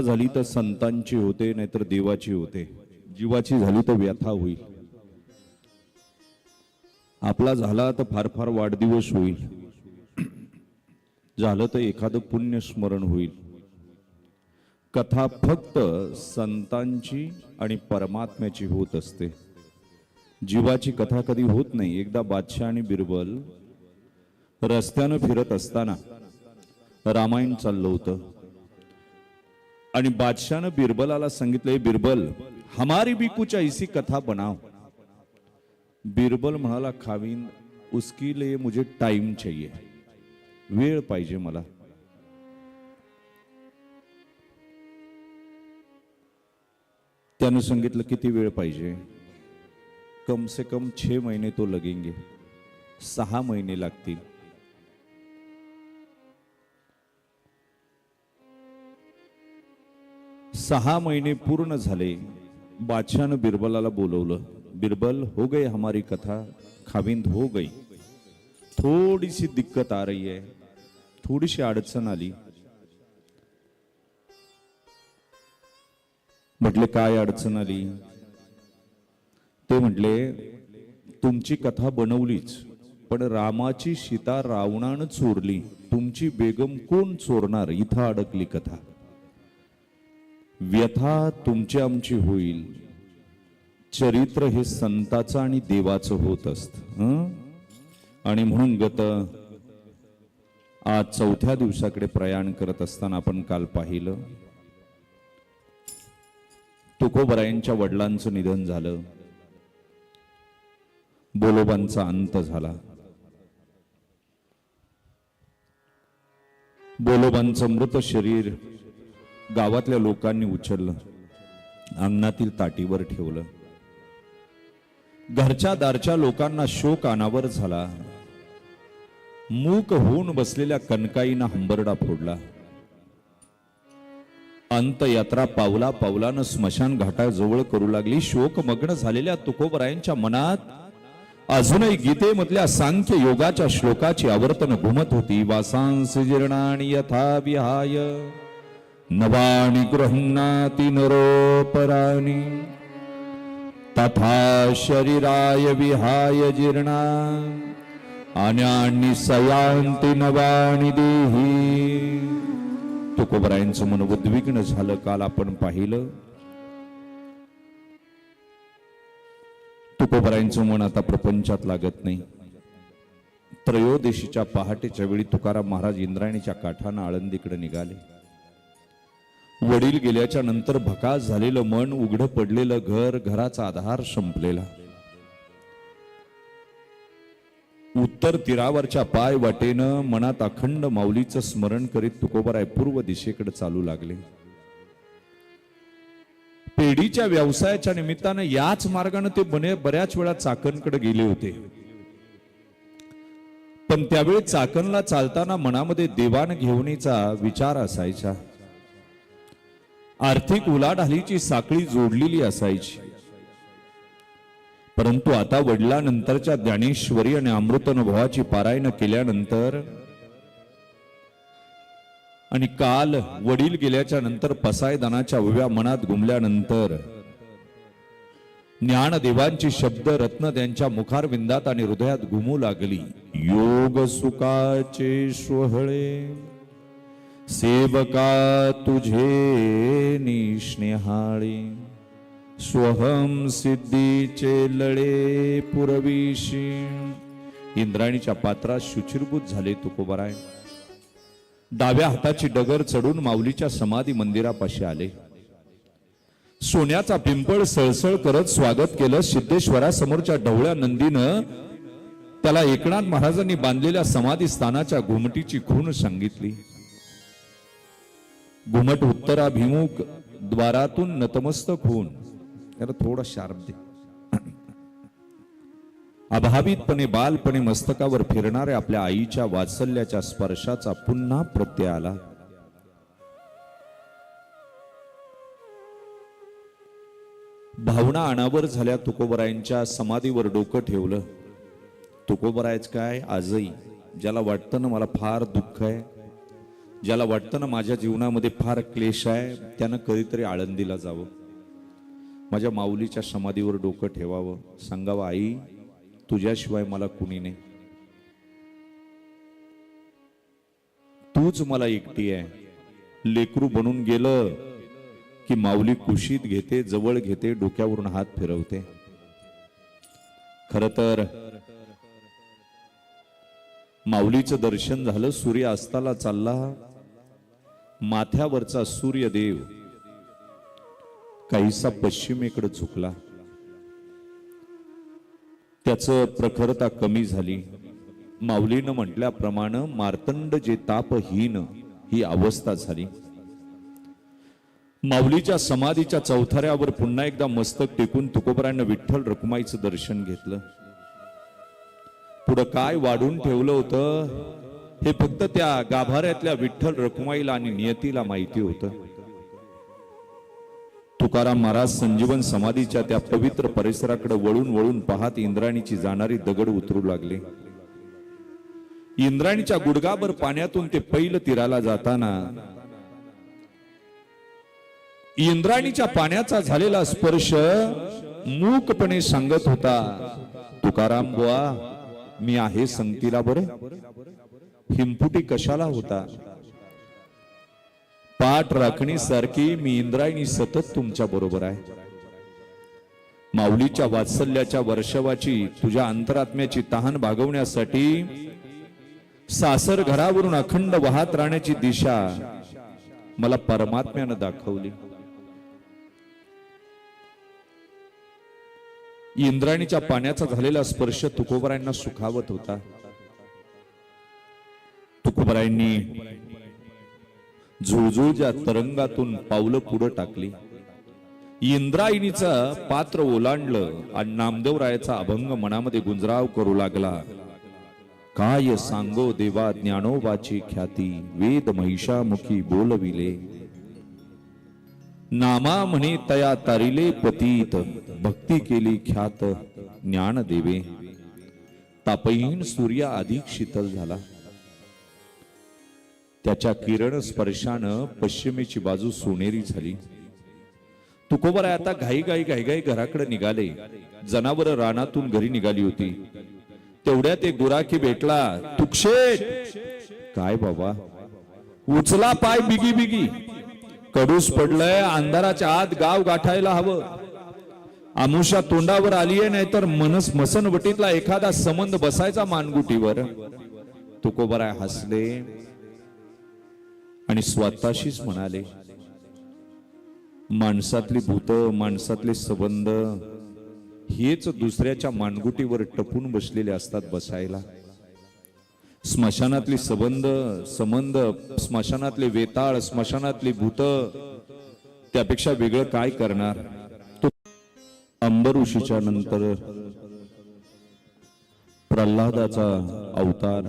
झाली तर संतांची होते नाहीतर देवाची होते. जीवाची झाली तर व्यथा होईल. आपला झाला तर फार फार वाढदिवस होईल. झालं तर एखादं पुण्य स्मरण होईल. कथा फक्त संतांची आणि परमात्म्याची होत असते. जीवाची कथा कधी होत नाही. एकदा बादशाह आणि बिरबल रस्त्यानं फिरत असताना रामायण चाललं होतं. आणि बादशानं बिरबलाला सांगितलंय बिरबल हमारी भी कुछ ऐसी कथा बनाव बिरबल म्हणाला खावीन उसकी लिए मुझे टाइम चाहिए. वेळ पाहिजे मला. त्यानं सांगितलं किती वेळ पाहिजे? कम से कम छे महिने तो लगेंगे. सहा महिने लागतील. सहा महिने पूर्ण झाले बादशहानं बिरबलाला बोलवलं बिरबल हो गई हमारी कथा खाविंद हो गई. थोडीशी दिक्कत आ रही आहे थोडीशी अडचण आली. म्हटले काय अडचण आली? ते म्हटले तुमची कथा बनवलीच पण रामाची सीता रावणानं चोरली. तुमची बेगम कोण चोरणार? इथं अडकली कथा. व्यथा तुमची आमची होईल. चरित्र हे संताचं आणि देवाचं होत असत आणि म्हणून गत आज चौथ्या दिवसाकडे प्रयाण करत असताना आपण काल पाहिलं. तुकोबरायांच्या वडिलांचं निधन झालं. बोलोबांचा अंत झाला. बोलोबांचं मृत शरीर गावातल्या लोकांनी उचललं. अंगणातील ताटीवर ठेवलं. घरच्या दारच्या लोकांना शोक अनावर झाला. मूक होऊन बसलेल्या कनकाईनं हंबरडा फोडला. अंतयात्रा पावला पावलानं स्मशान घाटाजवळ करू लागली. शोकमग्न झालेल्या तुकोबरायांच्या मनात अजूनही गीतेमधल्या सांख्य योगाच्या श्लोकाची आवर्तन घुमत होती. वासांस जीर्णाणी यथा विहाय. नवाणी गृह्णाती नरोपराणी। तथा शरीराय विहाय जीर्णा। अन्यानी सयांती नवाणी देही। तुकोबरायांचं मन उद्विग्न झालं काल आपण पाहिलं. तुकोबरायांचं मन आता प्रपंचात लागत नाही. त्रयोदशीच्या पहाटेच्या वेळी तुकाराम महाराज इंद्रायणीच्या काठानं आळंदीकडे निघाले. वडील गेल्याच्यानंतर भकास झालेलं मन उघड पडलेलं घर घराचा आधार संपलेला. उत्तर तीरावरच्या पाय वाटेनं मनात अखंड माऊलीचं स्मरण करीत तुकोबराय पूर्व दिशेकडे चालू लागले. पेढीच्या व्यवसायाच्या निमित्तानं याच मार्गाने ते बने बऱ्याच वेळा चाकणकडे गेले होते. पण त्यावेळी चाकणला चालताना मनामध्ये देवाण घेऊनीचा विचार असायचा. आर्थिक उलाढालीची साखळी जोडलेली असायची. परंतु आता वडिलानंतरच्या ज्ञानेश्वरी आणि अमृतानुभवाची पारायण केल्यानंतर आणि काल वडील गेल्याच्यानंतर पसायदानाच्या उभ्या मनात घुमल्यानंतर ज्ञानदेवांची शब्द रत्न त्यांच्या मुखारविंदात आणि हृदयात घुमू लागली. योग सुखाचे सोहळे सेवका तुझे निष्णेहाळी स्वहम सिद्धीचे लळे पुरविशी. इंद्राणीच्या पात्रात शुचिरभूत झाले तुकोबराय. डाव्या हाताची डगर चढून माऊलीच्या समाधी मंदिरापाशी आले. सोन्याचा पिंपळ सळसळ करत स्वागत केलं सिद्धेश्वरासमोरच्या ढवळ्या नंदीनं. त्याला एकनाथ महाराजांनी बांधलेल्या समाधी स्थानाच्या घुमटीची खूण सांगितली. घुमट उत्तराभिमुख द्वारातून नतमस्तक होऊन. त्याला थोडा शार्प दे. अभावितपणे बालपणे मस्तकावर फिरणाऱ्या आपल्या आईच्या वात्सल्याच्या स्पर्शाचा पुन्हा प्रत्यय आला. भावना अनावर झाल्या तुकोबरायांच्या समाधीवर डोकं ठेवलं. तुकोबरायच काय? आजही. ज्याला वाटतं ना मला फार दुःख आहे. ज्याला वाटतं ना माझ्या जीवनामध्ये फार क्लेश आहे त्यानं कधीतरी आळंदीला जावं. माझ्या माऊलीच्या समाधीवर डोकं ठेवावं. सांगावं आई तुझ्याशिवाय मला कुणी नाही. तूच मला एकटी आहे. लेकरू बनून गेलं की माऊली कुशीत घेते जवळ घेते डोक्यावरून हात फिरवते. खर तर माऊलीचं दर्शन झालं सूर्य अस्ताला चालला. माथ्यावरचा सूर्यदेव काहीसा पश्चिमेकडे झुकला. त्याच प्रखरता कमी झाली. माऊलीनं म्हटल्याप्रमाणे मार्तंड जे तापहीन ही अवस्था झाली. माऊलीच्या समाधीच्या चौथऱ्यावर पुन्हा एकदा मस्तक टेकून तुकोबरानं विठ्ठल रकुमाईचं दर्शन घेतलं. पुढं काय वाढून ठेवलं होतं? हे फक्त त्या गाभाऱ्यातल्या विठ्ठल रकुमाईला आणि नियतीला माहिती होतं. तुकाराम महाराज संजीवन समाधीच्या त्या पवित्र परिसराकडे वळून वळून पाहत इंद्राणीची जाणारी दगड उतरू लागले. इंद्राणीच्या गुडगाभर पाण्यातून ते पैल तीराला जाताना इंद्राणीच्या पाण्याचा झालेला स्पर्श मूकपणे सांगत होता तुकाराम बुवा मी आहे संगतीला बरे? हिंपुटी कशाला होता? पाठ राखणीसारखी मी इंद्रायणी सतत तुमच्या बरोबर आहे. माऊलीच्या वात्सल्याच्या वर्षवाची तुझ्या अंतरात्म्याची तहान भागवण्यासाठी सासर घरावरून अखंड वाहत राहण्याची दिशा मला परमात्म्यानं दाखवली. इंद्राणीच्या पाण्याचा झालेला स्पर्श तुकोबरायांना सुखावत होता. तुकोबरायांनी झुळझुळच्या तरंगातून पावलं पुढं टाकली. इंद्रायणीचं पात्र ओलांडलं आणि नामदेवरायाचा अभंग मनामध्ये गुंजराव करू लागला. काय सांगो देवा ज्ञानोबाची ख्याती वेद महिषामुखी बोलविले. नामा म्हणे तया तारिले पतीत भक्ती केली ख्यात ज्ञान देवे तापहीन सूर्य अधिक शीतल झाला. त्याच्या किरण स्पर्शानं पश्चिमेची बाजू सोनेरी झाली. तुकोबर आता घाई घाई घाई घाई घराकडे निघाले. जनावर रानातून घरी निघाली होती. तेवढ्यात एक गुराखी भेटला तुक्षे काय बाबा? उचला पाय बिगी बिगी. कडूस पडलंय अंधाराच्या आत गाव गाठायला हवं. आमुषा तोंडावर आलीये नाहीतर मनस मसनवटीतला एखादा संबंध बसायचा मानगुटीवर. तुकोबराय हसले. आणि स्वतःशीच म्हणाले माणसातली भूत माणसातले संबंध हेच दुसऱ्याच्या मानगुटीवर टपून बसलेले असतात बसायला. स्मशानातली संबंध संबंध स्मशानातले वेताळ स्मशानातली भूत त्यापेक्षा वेगळं काय करणार? तो अंबर ऋषीच्या नंतर प्रल्हादाचा अवतार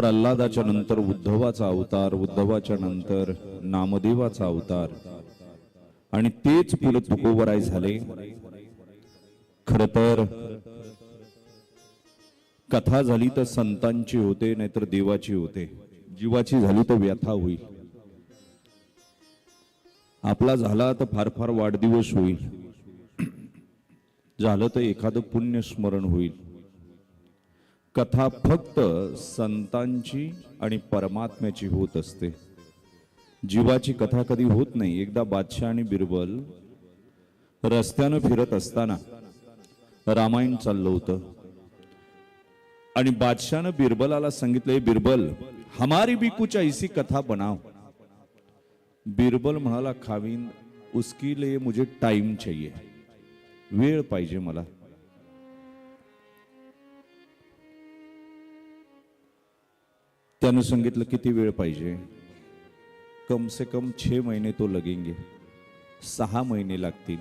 प्रल्हादाच्या नंतर उद्धवाचा अवतार उद्धवाच्या नंतर नामदेवाचा अवतार. आणि तेच पुढे तुकोबराय झाले. खर तर कथा झाली तर संतांची होते नाहीतर देवाची होते. जीवाची झाली तर व्यथा होईल. आपला झाला तर फार फार वाढदिवस होईल. झालं तर एखादं पुण्य स्मरण होईल. कथा फक्त संतांची आणि परमात्म्याची होत असते. जीवाची कथा कधी होत नाही एकदा बादशाह आणि बिरबल रस्त्यानं फिरत असताना रामायण चाललं होतं. आणि बादशाहनं बिरबलाला सांगितलंय बिरबल हमारी भी कुछ ऐसी कथा बनाव बिरबल म्हणाला खावीन उसकी लिए मुझे टाइम चाहिए. वेळ पाहिजे मला. त्यानं सांगितलं किती वेळ पाहिजे? कम से कम छे महीने तो लगेंगे. सहा महिने लागतील.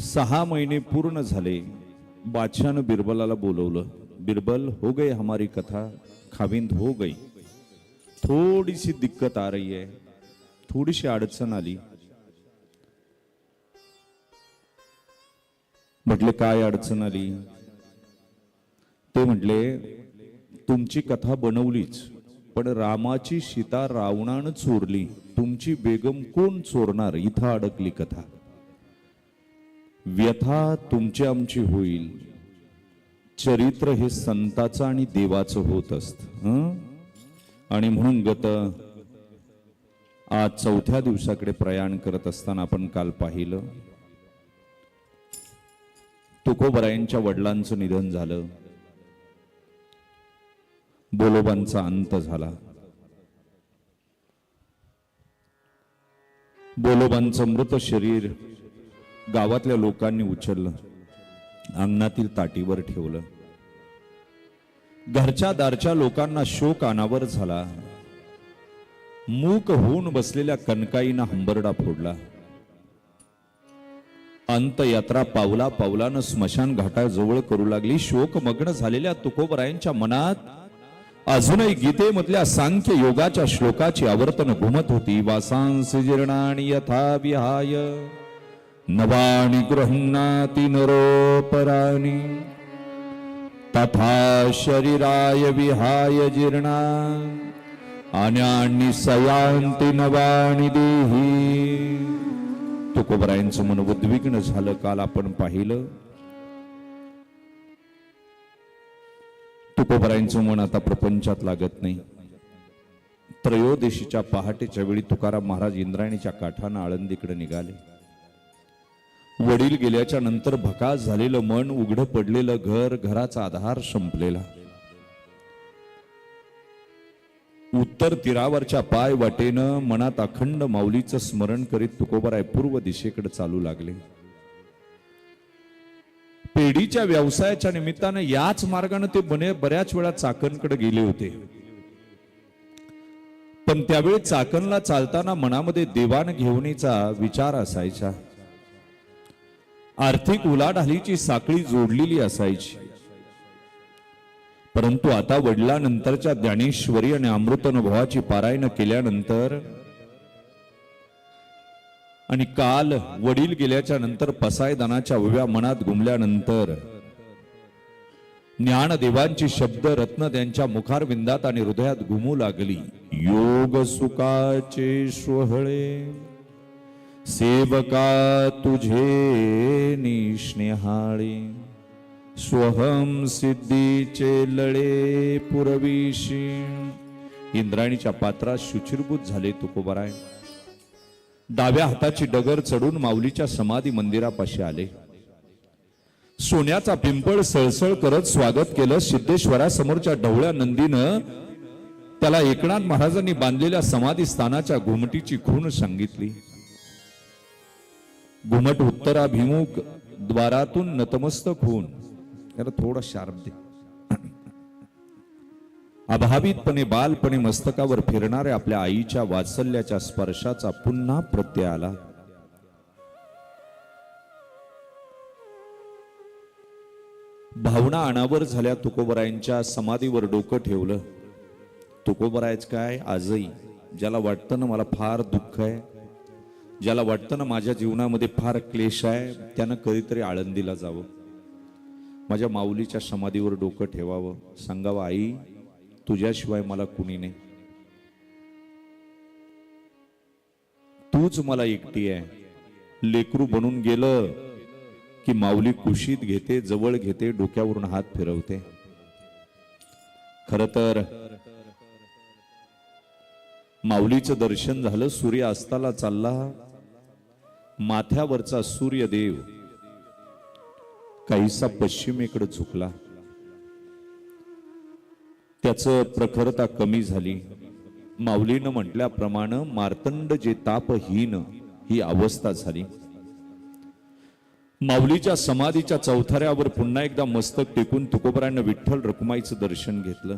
सहा महिने पूर्ण झाले बादशहानं बिरबलाला बोलवलं बिरबल हो गई हमारी कथा खाविंद हो गई. थोडीशी दिक्कत आ रही है. थोडीशी अडचण आली. म्हटले काय अडचण आली? ते म्हटले तुमची कथा बनवलीच पण रामाची सीता रावणानं चोरली. तुमची बेगम कोण चोरणार? इथं अडकली कथा. व्यथा तुमची आमची होईल. चरित्र हे संताचं आणि देवाचं होत असत. आणि म्हणून गत आज चौथ्या दिवसाकडे प्रयाण करत असताना आपण काल पाहिलं तुकोबरायांच्या वडिलांचं निधन झालं. बोलोबांचा अंत झाला. बोलोबांचं मृत शरीर गावातल्या लोकांनी उचललं अंगणातील ताटीवर ठेवलं. घरच्या दारच्या लोकांना शोक अनावर झाला. मूक होऊन बसलेल्या कनकाईनं हंबरडा फोडला. अंतयात्रा पावला पावलानं स्मशान घाटाजवळ करू लागली. शोकमग्न झालेल्या तुकोबरायांच्या मनात अजूनही गीतेमधल्या सांख्य योगाच्या श्लोकाची आवर्तन घुमत होती. वासांस जीर्णाणी यथा विहाय नवाणी गृहणाती नरोपराणी तथा शरीराय विहाय जीर्णा आणि सयांती नवाणी देही। तुकोबरायांचं मन उद्विग्न झालं काल आपण पाहिलं. तुकोबरायांचं मन आता प्रपंचात लागत नाही. त्रयोदशीच्या पहाटेच्या वेळी तुकाराम महाराज इंद्रायणीच्या काठानं आळंदीकडे निघाले. वडील गेल्याच्यानंतर भकास झालेलं मन उघडं पडलेलं घर घराचा आधार संपलेला. उत्तर तीरावरच्या पाय वाटेनं मनात अखंड माऊलीचं स्मरण करीत तुकोबराय पूर्व दिशेकडे चालू लागले. पेढीच्या व्यवसायाच्या निमित्तानं याच मार्गाने ते बने बऱ्याच वेळा चाकणकडे गेले होते. पण त्यावेळी चाकणला चालताना मनामध्ये देवाण घेऊनीचा विचार असायचा. आर्थिक उलाढालीची साखळी जोडलेली असायची. परंतु आता वडिलांनंतरच्या ज्ञानेश्वरी आणि अमृतानुभवाची पारायण केल्यानंतर आणि काल वडील गेल्याच्यानंतर पसायदानाच्या उव्या मनात घुमल्यानंतर ज्ञानदेवांची शब्द रत्न त्यांच्या मुखारविंदात आणि हृदयात घुमू लागली. योग सुखाचे सोहळे सेवका तुझे निस्नेहाळे स्वहम सिद्धीचे लळे पुरविशी. इंद्राणीच्या पात्रात शुचिरभूत झाले तुकोबराय. डाव्या हाताची डगर चढून माऊलीच्या समाधी मंदिरापाशी आले. सोन्याचा पिंपळ सळसळ करत स्वागत केलं सिद्धेश्वरासमोरच्या ढवळ्या नंदीनं. त्याला एकनाथ महाराजांनी बांधलेल्या समाधी स्थानाच्या घुमटीची खूण सांगितली. घुमट उत्तराभिमुख द्वारातून नतमस्तक होऊन याला थोडा शार्प दे. अभावितपणे बालपणे मस्तकावर फिरणाऱ्या आपल्या आईच्या वात्सल्याच्या स्पर्शाचा पुन्हा प्रत्यय आला. भावना अनावर झाल्या तुकोबरायांच्या समाधीवर डोकं ठेवलं. तुकोबरायच काय? आजही. ज्याला वाटतं ना मला फार दुःख आहे. ज्याला वाटतं ना माझ्या जीवनामध्ये फार क्लेश आहे. त्यानं कधीतरी आळंदीला जावं. माझ्या माऊलीच्या समाधीवर डोकं ठेवावं. सांगावं आई तुझ्याशिवाय मला कुणी नाही. तूच मला एकटी आहे. लेकरू बनून गेलं की माऊली कुशीत घेते जवळ घेते डोक्यावरून हात फिरवते. खर तर माऊलीचं दर्शन झालं सूर्य अस्ताला चालला. माथ्यावरचा सूर्यदेव काहीसा पश्चिमेकडे झुकला. त्याच प्रखरता कमी झाली. माऊलीनं म्हटल्याप्रमाणे मार्तंड जे तापहीन ही अवस्था झाली. माऊलीच्या समाधीच्या चौथऱ्यावर पुन्हा एकदा मस्तक टेकून तुकोबरानं विठ्ठल रखुमाईचं दर्शन घेतलं.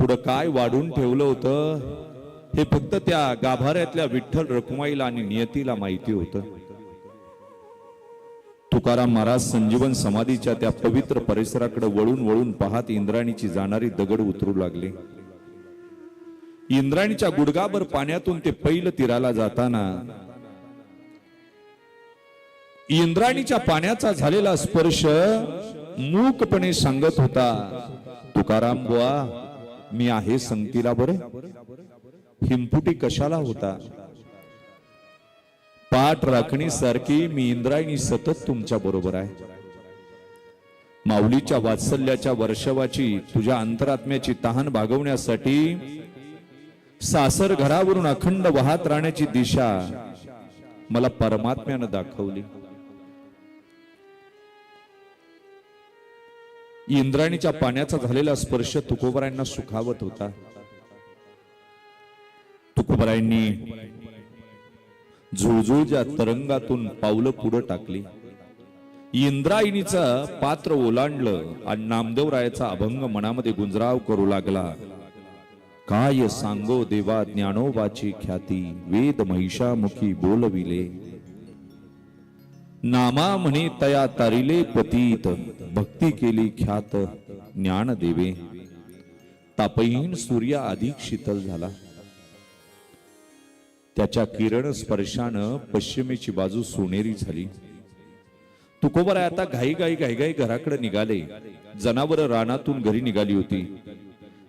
पुढं काय वाढून ठेवलं होतं? हे फक्त त्या गाभाऱ्यातल्या विठ्ठल रखुमाईला आणि नियतीला माहिती होतं. तुकाराम महाराज संजीवन समाधीच्या त्या पवित्र परिसराकडे वळून वळून पाहत इंद्राणीची जाणारी दगड उतरू लागले. इंद्राणीच्या गुडगाभर पाण्यातून ते पैल तीराला जाताना इंद्राणीच्या पाण्याचा झालेला स्पर्श मूकपणे सांगत होता तुकाराम बुवा मी आहे संगतीला बरे. हिमपुटी कशाला होता? पाठ राखणीसारखी मी इंद्रायणी सतत तुमच्या बरोबर आहे. माऊलीच्या वात्सल्याच्या वर्षवाची तुझ्या अंतरात्म्याची तहान भागवण्यासाठी सासर घरावरून अखंड वाहत राहण्याची दिशा मला परमात्म्यानं दाखवली. इंद्राणीच्या पाण्याचा झालेला स्पर्श तुकोबरायांना सुखावत होता. तुकोबरायांनी झुळझुळच्या तरंगातून पावलं पुढं टाकली. इंद्रायणीचं पात्र ओलांडलं आणि नामदेवरायाचा अभंग मनामध्ये गुंजराव करू लागला. काय सांगो देवा ज्ञानोबाची ख्याती वेद महिषामुखी बोलविले. नामा म्हणे तया तारिले पतीत भक्ती केली ख्यात ज्ञान देवे तापहीन सूर्य अधिक शीतल झाला. त्याच्या किरण स्पर्शानं पश्चिमेची बाजू सोनेरी झाली. तुकोबराय आता घाई घाई घाई घाई घराकडे निघाले. जनावर रानातून घरी निघाली होती.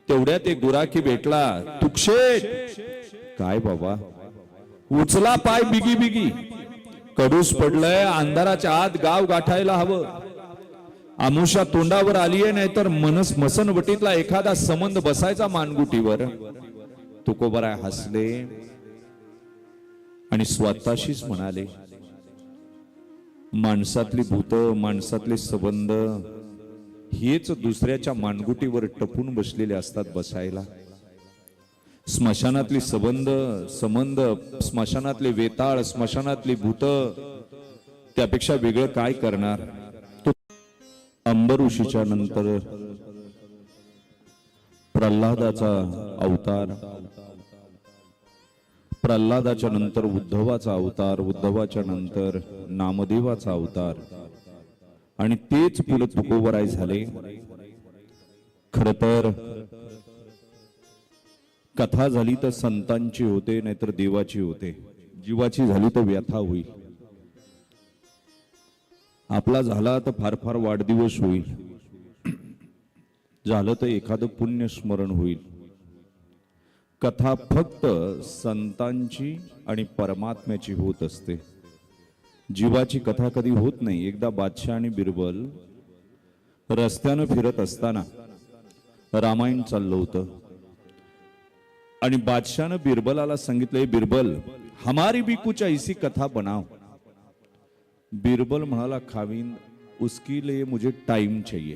तेवढ्यात एक गुराखी भेटला तुकशे काय बाबा? उचला पाय बिगी बिगी. कडूस पडलंय अंधाराच्या आत गाव गाठायला हवं. आमुषा तोंडावर आलीये नाहीतर मनस मसनवटीतला एखादा संबंध बसायचा मानगुटीवर. तुकोबराय हसले. आणि स्वतःशीच म्हणाले माणसातली भूत माणसातले संबंध हेच दुसऱ्याच्या मानगुटीवर टपून बसलेले असतात बसायला. स्मशानातली संबंध संबंध स्मशानातले वेताळ स्मशानातली भूत त्यापेक्षा वेगळं काय करणार? तो अंबर ऋषीच्या नंतर प्रल्हादाचा अवतार प्रल्हादाच्या नंतर उद्धवाचा अवतार उद्धवाच्या नंतर नामदेवाचा अवतार. आणि तेच पुल तुकोबराय झाले. खर तर कथा झाली तर संतांची होते नाहीतर देवाची होते. जीवाची झाली तर व्यथा होईल. आपला झाला तर फार फार वाढदिवस होईल. झालं तर एखादं पुण्य स्मरण होईल. कथा फक्त संतांची आणि परमात्म्याची होत असते. जीवाची कथा कधी होत नाही एकदा बादशाह आणि बिरबल रस्त्यानं फिरत असताना रामायण चाललं होतं. आणि बादशाहनं बिरबलाला सांगितलंय बिरबल हमारी भी कुछ ऐसी कथा बनाव बिरबल म्हणाला खावीन उसकी लिए मुझे टाइम चाहिए.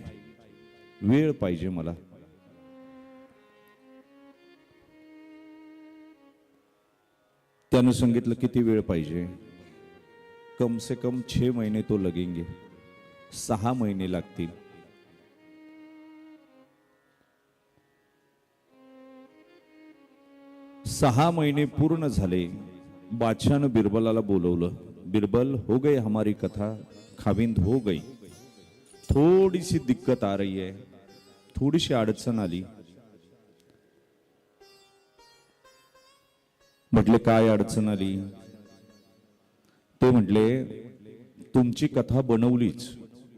वेळ पाहिजे मला. त्यानं सांगितलं किती वेळ पाहिजे? कम से कम छे महिने तो लगेंगे. सहा महिने लागतील. सहा महिने पूर्ण झाले. बादशाहनं बिरबलाला बोलवलं बिरबल हो गई हमारी कथा खाविंद हो गई. थोडीशी दिक्कत आ रही है. थोडीशी अडचण आली. म्हटले काय अडचण आली? ते म्हटले तुमची कथा बनवलीच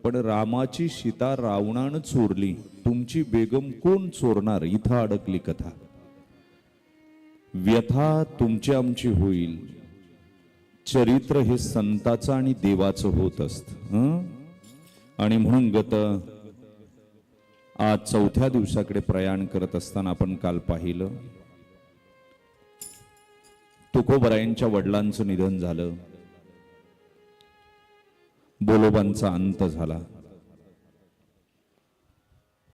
पण रामाची सीता रावणानं चोरली. तुमची बेगम कोण चोरणार? इथं अडकली कथा. व्यथा तुमची आमची होईल. चरित्र हे संताचं आणि देवाचं होत असत. आणि म्हणून गत आज चौथ्या दिवसाकडे प्रयाण करत असताना आपण काल पाहिलं तुकोबरायांच्या वडिलांचं निधन झालं. बोलोबांचा अंत झाला.